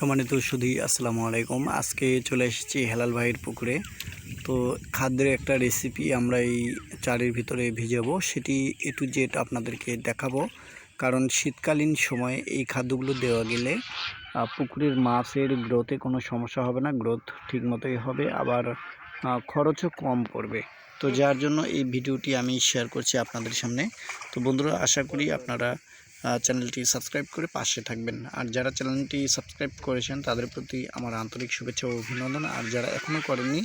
সম্মানিত সুধী, আসসালামু আলাইকুম। আজকে চলে এসেছি হেলাল ভাইয়ের পুকুরে। তো খাদ্যের একটা রেসিপি আমরা এই চারের ভিতরে ভিজাবো। সেটি এ টু জেড আপনাদেরকে দেখাবো। কারণ শীতকালীন সময়ে এই খাদ্যগুলো দেওয়া গেলে পুকুরের মাছের গ্রোথে কোনো সমস্যা হবে না। গ্রোথ ঠিক মতোই হবে, আবার খরচও কম পড়বে। তো যার জন্য এই ভিডিওটি আমি শেয়ার করছি আপনাদের সামনে। তো বন্ধুরা, আশা করি আপনারা চ্যানেলটি সাবস্ক্রাইব করে পাশে থাকবেন। আর যারা চ্যানেলটি সাবস্ক্রাইব করেছেন, তাদের প্রতি আমার আন্তরিক শুভেচ্ছা ও অভিনন্দন। আর যারা এখনও করেননি,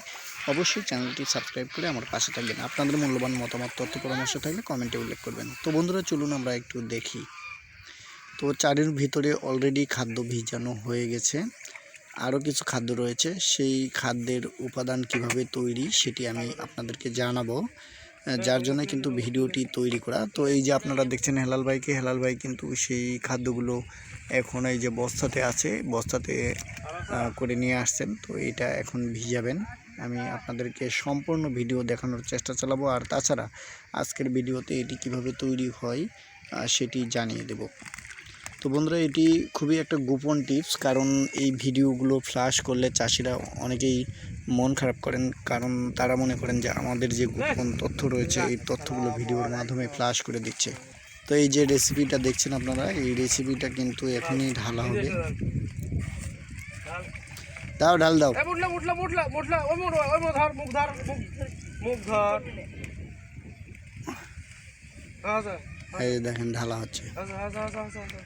অবশ্যই চ্যানেলটি সাবস্ক্রাইব করে আমার পাশে থাকবেন। আপনাদের মূল্যবান মতামত, তথ্য পরামর্শ থাকলে কমেন্টে উল্লেখ করবেন। তো বন্ধুরা, চলুন আমরা একটু দেখি। তো চারের ভিতরে অলরেডি খাদ্য ভিজানো হয়ে গেছে। আরও কিছু খাদ্য রয়েছে। সেই খাদ্যের উপাদান কীভাবে তৈরি, সেটি আমি আপনাদেরকে জানাব। যার জন্য কিন্তু ভিডিওটি তৈরি করা। তো এই যে আপনারা দেখছেন হেলাল ভাইকে, হেলাল ভাই কিন্তু সেই খাদ্যগুলো এখন এই যে বস্তাতে আছে, বস্তাতে করে নিয়ে আসছেন। তো এটা এখন ভিজাবেন। আমি আপনাদেরকে সম্পূর্ণ ভিডিও দেখানোর চেষ্টা চালাবো। আর তাছাড়া আজকের ভিডিওতে এটি কীভাবে তৈরি হয় সেটি জানিয়ে দেব। তো বন্ধুরা, এটি খুবই একটা গোপন টিপস, কারণ এই ভিডিওগুলো ফ্লাশ করলে চাষিরা অনেকেই মন খারাপ করেন কারণ তারা মনে করেন যে আমাদের যে গোপন তথ্য রয়েছে এই তথ্যগুলো ভিডিওর মাধ্যমে ফ্লাশ করে দিচ্ছে। তো এই যে রেসিপিটা দেখছেন আপনারা এই রেসিপিটা কিন্তু এখনই ঢালা হবে। দাও ঢাল দাও। এ মুঠলা মুঠলা মুঠলা মুঠলা ওই মুঠ ওই মুখ ধর মুখ ধর মুখ মুখ ধর আচ্ছা এই যে দেখেন ঢালা হচ্ছে আচ্ছা আচ্ছা আচ্ছা আচ্ছা আচ্ছা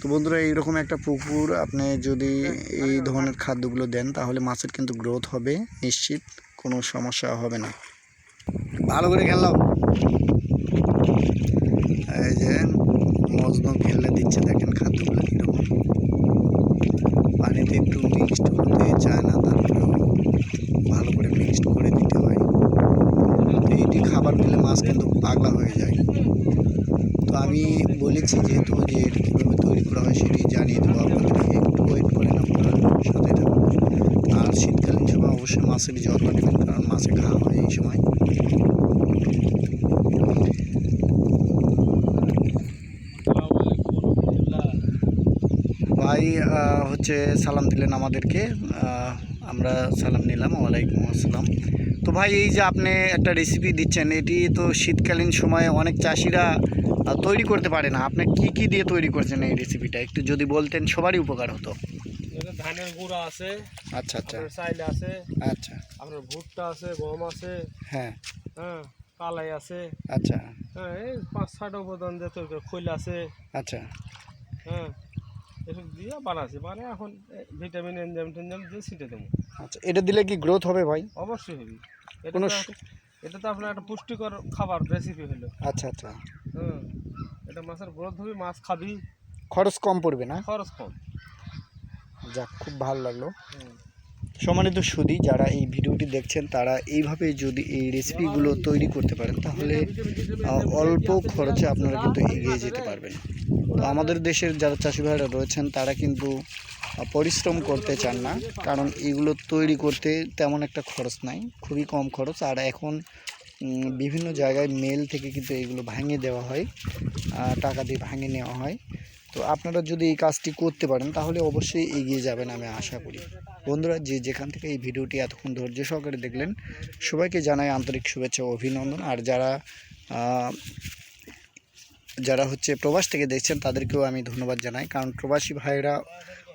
তো বন্ধুরা, এইরকম একটা পুকুর আপনি যদি এই ধরনের খাদ্যগুলো দেন, তাহলে মাছের কিন্তু গ্রোথ হবে, নিশ্চিত। কোনো সমস্যা হবে না। ভালো করে খেলাও এই যে মজনু খেলে দিচ্ছে, দেখেন খাদ্যগুলো কীরকম। পানিতে একটু মিক্সড হতে চায় না, তারপরেও ভালো করে মিক্সড করে দিতে হয়। এইটি খাবার দিলে মাছ কিন্তু পাগলা হয়ে যায়। আমি বলেছি যেহেতু যে এটা কীভাবে তৈরি করা হয় সেটি জানিয়ে দেবো। আপনাদেরকে একটু ওয়েট করেন আপনারা সাথে থাকুন। আর শীতকালীন সময় অবশ্যই মাছের যত্ন নেবেন কারণ মাছে ঘা হয় এই সময়। ভাই হচ্ছে সালাম দিলেন আমাদেরকে। আমরা সালাম নিলাম, ওয়ালাইকুম আসসালাম। তো ভাই, এই যে আপনি একটা রেসিপি দিচ্ছেন, এটি তো শীতকালীন সময়ে অনেক চাষিরা তৈরি করতে পারে না। আপনি কি কি দিয়ে তৈরি করছেন এই রেসিপিটা একটু যদি বলতেন সবারই উপকার হতো। ধানের গুঁড়া আছে আচ্ছা আচ্ছা। চাইলে আছে আচ্ছা। আপনার ভুট্টা আছে গম আছে হ্যাঁ। হ্যাঁ কালাই আছে। আচ্ছা। হ্যাঁ এই পাঁচ ছয়টা উপাদান দিয়ে তৈরি খৈল আছে। আচ্ছা। হ্যাঁ এসব দিয়ে বানাচ্ছি। মানে এখন ভিটামিন এনজাম টেনজাম দিয়ে ছিটে দেবো। আচ্ছা এটা দিলে কি গ্রোথ হবে ভাই? অবশ্যই হবে। এটা এটা তো আপনার একটা পুষ্টিকর খাবার রেসিপি হলো। আচ্ছা আচ্ছা। হ্যাঁ। এটা মাছের গ্রোথ হবে মাছ খাবি। খরচ কম পড়বে না? খরচ কম। যাক খুব ভালো লাগল। সম্মানিত সুদী যারা এই ভিডিওটি দেখছেন তারা এইভাবে যদি এই রেসিপিগুলো তৈরি করতে পারেন তাহলে অল্প খরচে আপনারা কিন্তু এগিয়ে যেতে পারবেন। তো আমাদের দেশের যারা চাষি ভাইরা রয়েছেন তারা কিন্তু পরিশ্রম করতে চান না কারণ এগুলো তৈরি করতে তেমন একটা খরচ নাই খুবই কম খরচ। আর এখন বিভিন্ন জায়গায় মেল থেকে কিন্তু এগুলো ভাঙিয়ে দেওয়া হয় টাকা দিয়ে ভাঙিয়ে নেওয়া হয়। তো আপনারা যদি এই কাজটি করতে পারেন, তাহলে অবশ্যই এগিয়ে যাবেন আমি আশা করি। বন্ধুরা, যে যেখান থেকে এই ভিডিওটি এতক্ষণ ধৈর্য সহকারে দেখলেন, সবাইকে জানাই আন্তরিক শুভেচ্ছা ও অভিনন্দন। আর যারা যারা হচ্ছে প্রবাস থেকে দেখছেন, তাদেরকেও আমি ধন্যবাদ জানাই। কারণ প্রবাসী ভাইরা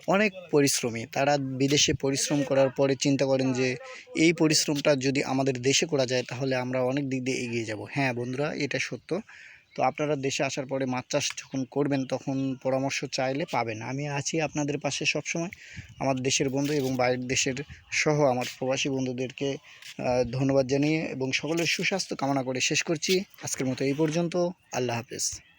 অনেক পরিশ্রমী। তারা বিদেশে পরিশ্রম করার পরে চিন্তা করেন যে, এই পরিশ্রমটা যদি আমাদের দেশে করা যায়, তাহলে আমরা অনেক দিক দিয়ে এগিয়ে যাব। হ্যাঁ বন্ধুরা, এটা সত্য। তো আপনারা দেশে আসার পরে মাছ চাষ যখন করবেন, তখন পরামর্শ চাইলে পাবেন। আমি আছি আপনাদের পাশে সবসময়। আমার দেশের বন্ধু এবং বাইরের দেশের সহ আমার প্রবাসী বন্ধুদেরকে ধন্যবাদ জানিয়ে এবং সকলের সুস্বাস্থ্য কামনা করে শেষ করছি। আজকের মতো এই পর্যন্ত। আল্লাহ হাফেজ।